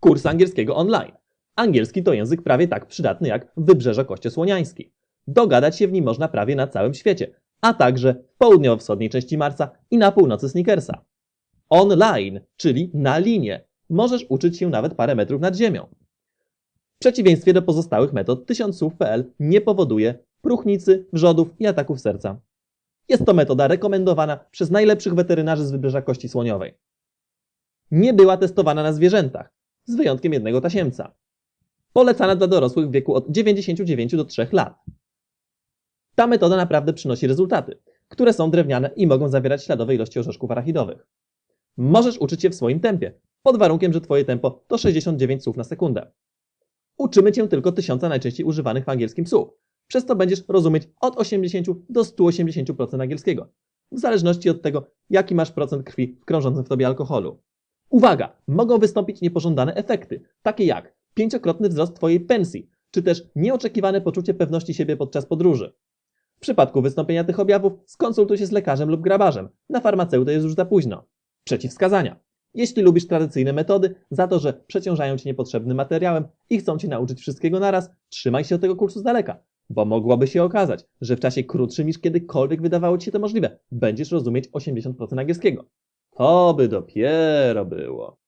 Kurs angielskiego online. Angielski to język prawie tak przydatny jak Wybrzeże Kościosłoniański. Dogadać się w nim można prawie na całym świecie, a także w południowo-wschodniej części Marsa i na północy Snickersa. Online, czyli na linie. Możesz uczyć się nawet parę metrów nad ziemią. W przeciwieństwie do pozostałych metod, 1000 słów.pl nie powoduje próchnicy, wrzodów i ataków serca. Jest to metoda rekomendowana przez najlepszych weterynarzy z Wybrzeża Kości Słoniowej. Nie była testowana na zwierzętach, z wyjątkiem jednego tasiemca. Polecana dla dorosłych w wieku od 99 do 3 lat. Ta metoda naprawdę przynosi rezultaty, które są drewniane i mogą zawierać śladowe ilości orzeszków arachidowych. Możesz uczyć się w swoim tempie, pod warunkiem, że Twoje tempo to 69 słów na sekundę. Uczymy Cię tylko tysiąca najczęściej używanych w angielskim słów, przez to będziesz rozumieć od 80 do 180% angielskiego, w zależności od tego, jaki masz procent krwi w krążącym w Tobie alkoholu. Uwaga! Mogą wystąpić niepożądane efekty, takie jak pięciokrotny wzrost Twojej pensji, czy też nieoczekiwane poczucie pewności siebie podczas podróży. W przypadku wystąpienia tych objawów skonsultuj się z lekarzem lub grabarzem. Na farmaceutę jest już za późno. Przeciwwskazania. Jeśli lubisz tradycyjne metody, za to, że przeciążają cię niepotrzebnym materiałem i chcą cię nauczyć wszystkiego naraz, trzymaj się od tego kursu z daleka, bo mogłoby się okazać, że w czasie krótszym niż kiedykolwiek wydawało ci się to możliwe, będziesz rozumieć 80% angielskiego. To by dopiero było.